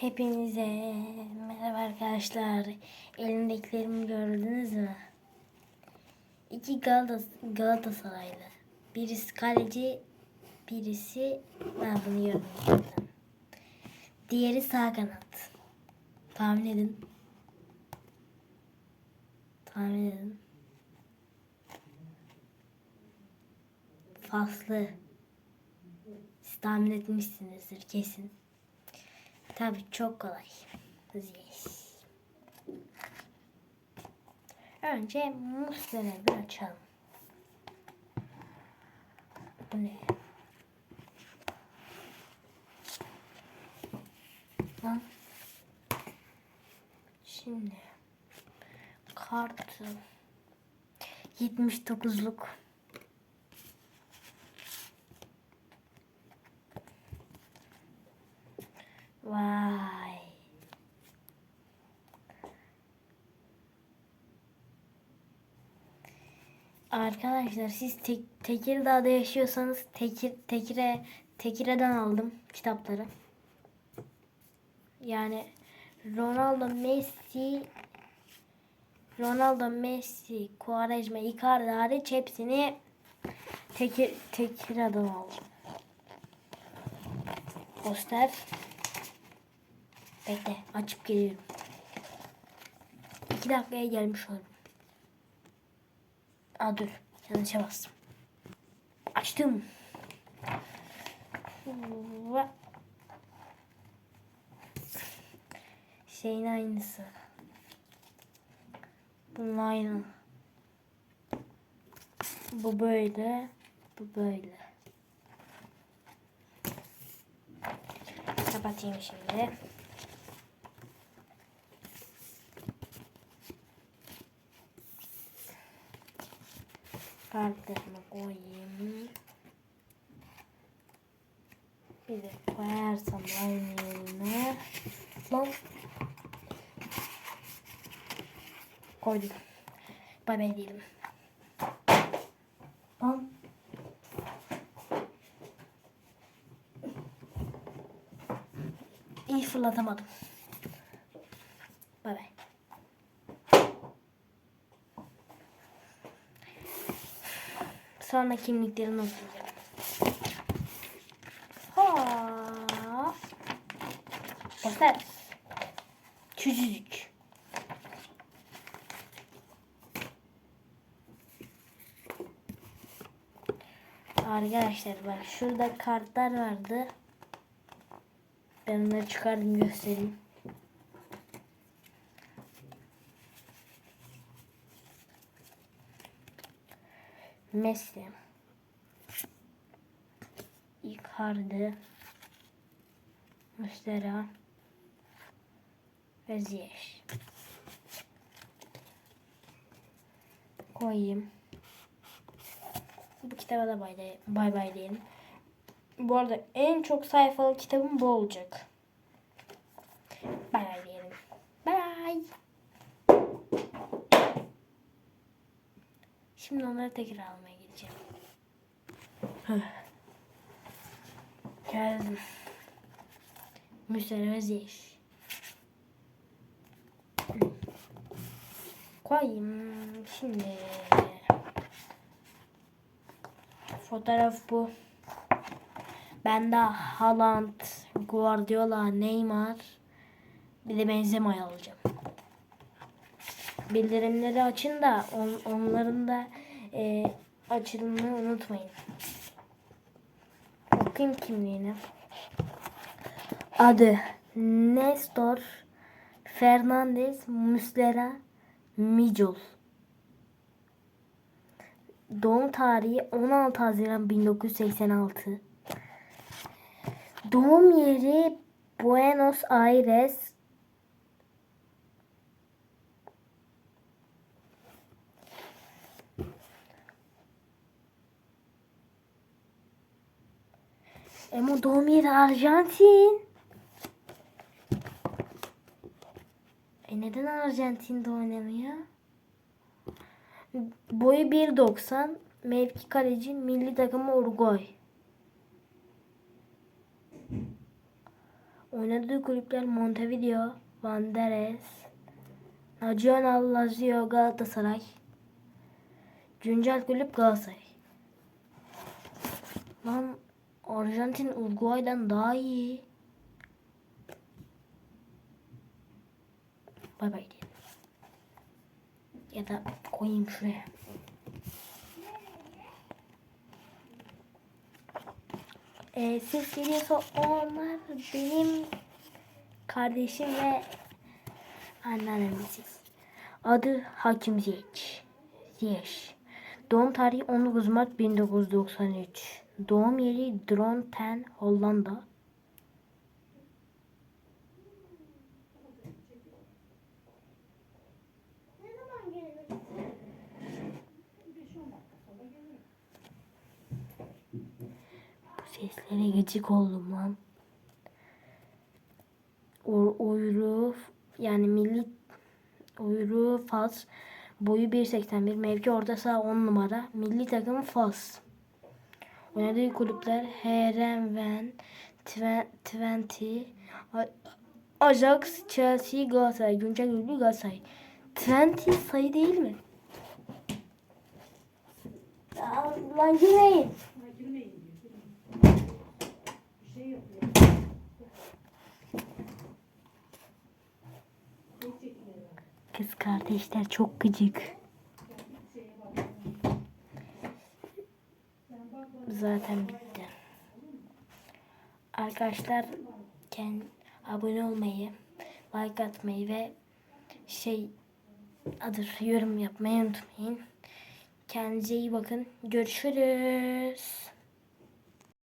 Hepinize merhaba arkadaşlar. Elimdekilerimi gördünüz mü? İki Galata, Galatasaraylı. Birisi kaleci, birisi ben bunu. Diğeri sağ kanat. Tahmin edin. Tahmin edin. Faslı. Siz tahmin etmişsinizdir kesin. Tabii çok kolay. Önce musleri bir açalım. Bu ne? Lan. Şimdi kartı 79'luk Vay. Arkadaşlar siz tek, Tekirdağ'da yaşıyorsanız Tekir, Tekire, Tekire'den aldım kitapları. Yani Ronaldo, Messi, Ronaldo, Messi, Quaresma, Icardi hariç hepsini Tekir, Tekire'den aldım. Poster. Bekle açıp geliyorum. İki dakikaya gelmiş olurum. Aa dur yanlışa bastım. Açtım. Şeyin aynısı. Bunun aynı. Bu böyle. Bu böyle. Kapatayım şimdi. Kartlarımı koyayım. Bir de koyarsam aynı yerine. Lan. Koydum. Bay diyelim. Lan. İyi fırlatamadım. Bay bay. Sonra kimliklerini okuyacağım. Ha. Göster. Küçücük. Arkadaşlar bak şurada kartlar vardı. Ben onları çıkardım göstereyim. Messi. Icardi. Mustera. Ve Ziyech. Koyayım. Bu kitaba da bay, de- bay bay diyelim. Bu arada en çok sayfalı kitabım bu olacak. Bay bay diyelim. Bay. Şimdi onları tekrar almaya gideceğim. Geldim. Müşteri Özyeş. Koyayım. Şimdi. Fotoğraf bu. Ben de Haaland, Guardiola, Neymar bir de Benzema'yı alacağım. Bildirimleri açın da on, onların da e, açılımını unutmayın. Okuyayım kimliğini. Adı Nestor Fernandez Muslera Mijol. Doğum tarihi 16 Haziran 1986. Doğum yeri Buenos Aires. Doğum yeri Arjantin. E neden Arjantin'de oynamıyor? Boyu 1.90. Mevki kaleci milli takımı Uruguay. Oynadığı kulüpler Montevideo, Wanderers, Nacional Lazio Galatasaray. Güncel kulüp Galatasaray. Lan Arjantin Uruguay'dan daha iyi. Bay bay diyelim. Ya da koyayım şuraya. Ee, siz geliyorsa onlar benim kardeşim ve anneannemiziz. Adı Hakim Ziyech. Ziyech. Doğum tarihi 19 Mart 1993. Doğum yeri Dronten, Hollanda. Seslere gıcık oldum lan. O, uyruğu yani milli uyruğu Fas. Boyu 1.81. Mevki orta saha 10 numara. Milli takımı Fas. Oynadığı kulüpler Herenven, Twen- Twente, Ajax, Chelsea, Galatasaray. Güncel ünlü Galatasaray. Twente sayı değil mi? Lan girmeyin. Kız kardeşler çok gıcık. Zaten bitti. Arkadaşlar kend, abone olmayı, like atmayı ve şey adır yorum yapmayı unutmayın. Kendinize iyi bakın. Görüşürüz.